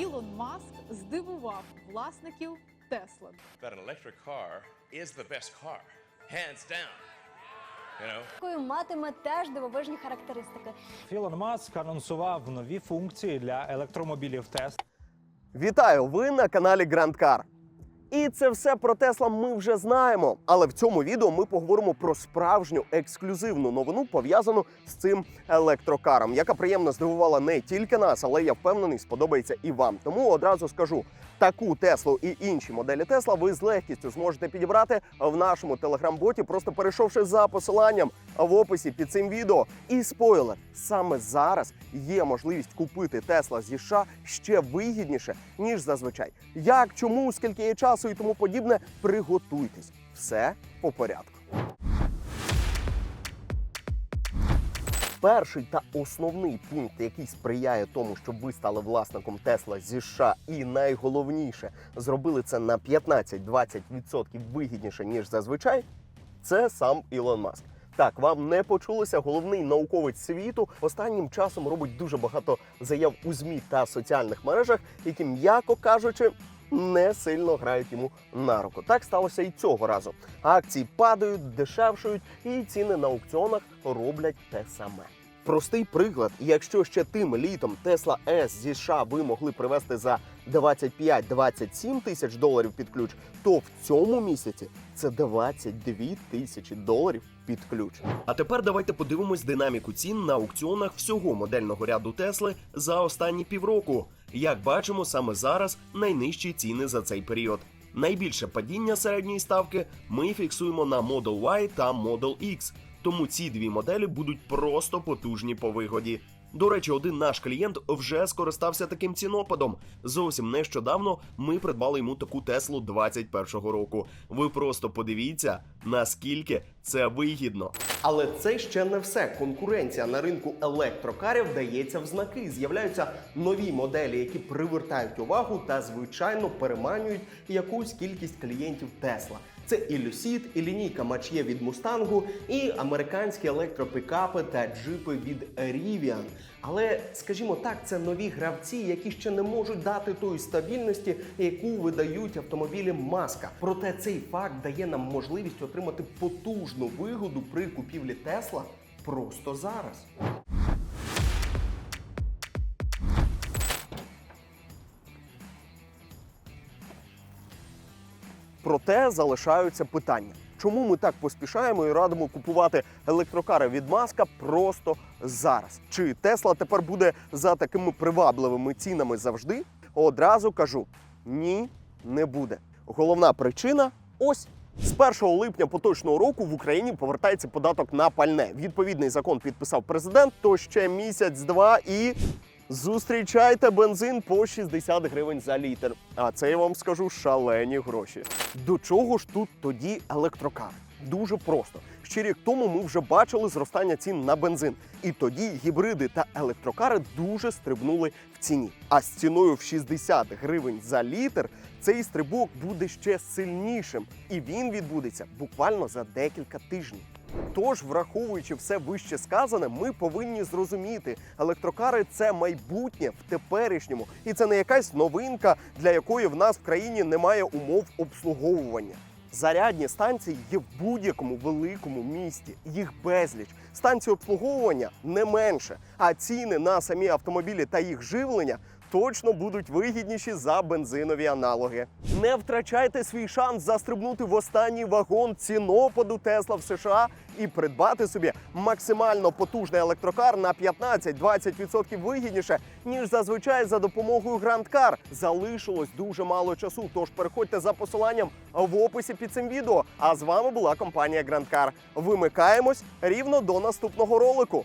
Ілон Маск здивував власників Тесла. that an electric car is the best car, hands down. You know, матиме теж дивовижні характеристики. Ілон Маск анонсував нові функції для електромобілів Tesla. Вітаю! Ви на каналі Grand Car. І це все про Тесла ми вже знаємо. Але в цьому відео ми поговоримо про справжню ексклюзивну новину, пов'язану з цим електрокаром, яка приємно здивувала не тільки нас, але я впевнений, сподобається і вам. Тому одразу скажу: таку Теслу і інші моделі Тесла ви з легкістю зможете підібрати в нашому телеграм-боті, просто перейшовши за посиланням в описі під цим відео. І спойлер, саме зараз є можливість купити Тесла зі США ще вигідніше, ніж зазвичай. Як, чому, скільки є часу і тому подібне, приготуйтесь. Все по порядку. Перший та основний пункт, який сприяє тому, щоб ви стали власником Тесла зі США, і найголовніше зробили це на 15-20% вигідніше ніж зазвичай, це сам Ілон Маск. Так, вам не почулося головний науковець світу. Останнім часом робить дуже багато заяв у змі та соціальних мережах, які, м'яко кажучи, не сильно грають йому на руку. Так сталося і цього разу. Акції падають, дешевшують, і ціни на аукціонах роблять те саме. Простий приклад: якщо ще тим літом Tesla S зі США ви могли привезти за 25-27 тисяч доларів під ключ, то в цьому місяці це 22 тисячі доларів під ключ. А тепер давайте подивимось динаміку цін на аукціонах всього модельного ряду Тесли за останні півроку. Як бачимо, саме зараз найнижчі ціни за цей період. Найбільше падіння середньої ставки ми фіксуємо на Model Y та Model X, тому ці дві моделі будуть просто потужні по вигоді. До речі, один наш клієнт вже скористався таким цінопадом. Зовсім нещодавно ми придбали йому таку Теслу 21-го року. Ви просто подивіться, наскільки це вигідно. Але це ще не все. Конкуренція на ринку електрокарів дається в знаки. З'являються нові моделі, які привертають увагу та звичайно переманюють якусь кількість клієнтів Тесла. Це і Люсід, і лінійка Mach-E від Мустангу, і американські електропікапи та джипи від Rivian. Але, скажімо так, це нові гравці, які ще не можуть дати тої стабільності, яку видають автомобілі Маска. Проте цей факт дає нам можливість отримати потужну вигоду при купівлі Тесла просто зараз. Проте залишаються питання. Чому ми так поспішаємо і радимо купувати електрокари від Маска просто зараз? Чи Тесла тепер буде за такими привабливими цінами завжди? Одразу кажу: ні, не буде. Головна причина ось. З 1 липня поточного року в Україні повертається податок на пальне. Відповідний закон підписав президент. То ще місяць-два і Зустрічайте бензин по 60 гривень за літр. А це я вам скажу шалені гроші. До чого ж тут тоді електрокар? Дуже просто. Ще рік тому ми вже бачили зростання цін на бензин. І тоді гібриди та електрокари дуже стрибнули в ціні. А з ціною в 60 гривень за літр цей стрибок буде ще сильнішим. І він відбудеться буквально за декілька тижнів. Тож, враховуючи все вище сказане, ми повинні зрозуміти, електрокари це майбутнє в теперішньому, і це не якась новинка, для якої в нас в країні немає умов обслуговування. Зарядні станції є в будь-якому великому місті. Їх безліч. Станції обслуговування не менше, а ціни на самі автомобілі та їх живлення точно будуть вигідніші за бензинові аналоги. Не втрачайте свій шанс застрибнути в останній вагон цінопаду Тесла в США і придбати собі максимально потужний електрокар на 15-20% вигідніше, ніж зазвичай за допомогою Car. Залишилось дуже мало часу. Тож переходьте за посиланням в описі під цим відео. А з вами була компанія Car. Вимикаємось рівно до наступного ролику.